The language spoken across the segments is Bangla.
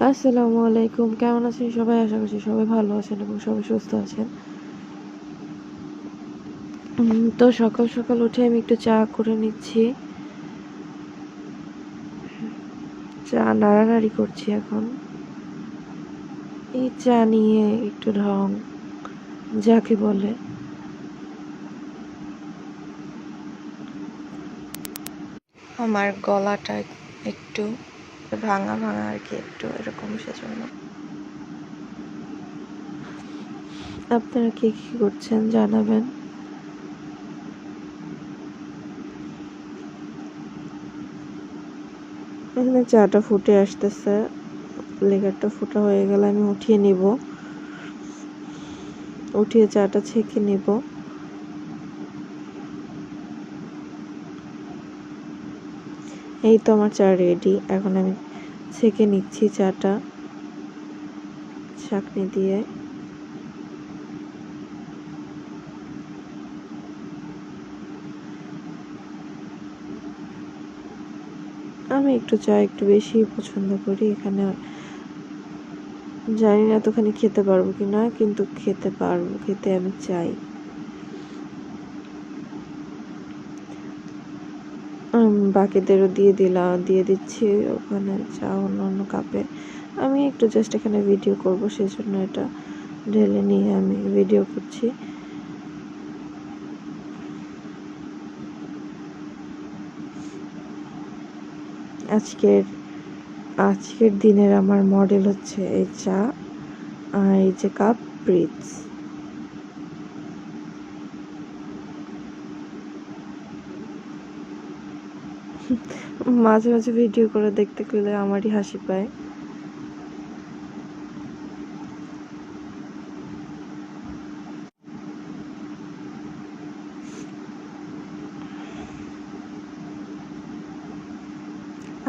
আসসালামু আলাইকুম। কেমন আছেন সবাই? আশা করছি সবাই ভালো আছেন এবং সবাই সুস্থ আছেন। তো সকাল সকাল উঠে আমি একটু চা করে নিচ্ছি। চা নাড়ানাড়ি করছি এখন। এই চা নিয়ে একটু ঢং যাকে বলে। আমার গলাটা একটু ভাঙা ভাঙা আর কি, একটু এরকম সেজন্য। আপনারা কি কি করছেন জানাবেন? এখানে চাটা ফুটে আসতেছে, লেগারটা ফুটা হয়ে গেলে আমি উঠিয়ে নিব। উঠিয়ে চাটা ছেঁকে নিব। এই তো আমার চা রেডি এখন আমি ছেঁকে নিচ্ছি চাটা ছাঁকনি দিয়ে। আমি একটু চা একটু বেশি পছন্দ করি, এখানে জানি না এতখানি খেতে পারব কি না কিন্তু খেতে পারব, খেতে আমি চাই। বাকিদেরও দিয়ে দিলাম দিয়ে দিচ্ছি ওখানে চা, অন্য অন্য কাপে আমি একটু জাস্ট এখানে ভিডিও করব, সেজন্য এটা ঢেলে নিয়ে আমি ভিডিও করছি। আজকের আজকের দিনের আমার মডেল হচ্ছে এই চা আর এই যে কাপ ব্রিজ মাঝে মাঝে ভিডিও করে দেখতে গেলে আমারই হাসি পায়।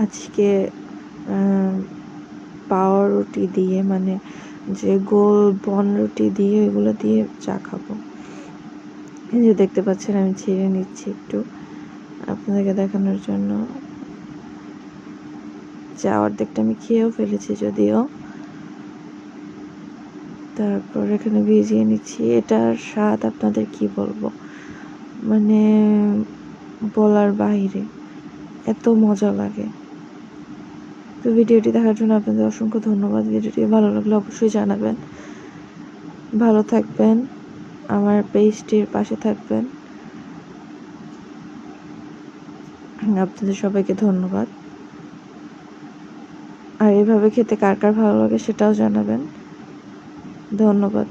আজকে পাউরুটি দিয়ে মানে যে গোল বন রুটি দিয়ে, এগুলো দিয়ে চা খাব। যে দেখতে পাচ্ছেন, আমি ছেড়ে নিচ্ছি একটু। আপনাদেরকে দেখানোর জন্য। চা অর্ধেকটা আমি খেয়েও ফেলেছি যদিও। তারপর এখানে ভিজিয়ে নিচ্ছি। এটার স্বাদ আপনাদের কি বলব? মানে বলার বাইরে। এত মজা লাগে। তো ভিডিওটি দেখার জন্য আপনাদের অসংখ্য ধন্যবাদ। ভিডিওটি ভালো লাগলে অবশ্যই জানাবেন। ভালো থাকবেন। আমার পেজটির পাশে থাকবেন। আপনাদের সবাইকে ধন্যবাদ। আর এভাবে খেতে কার কার ভালো লাগে সেটাও জানাবেন। ধন্যবাদ।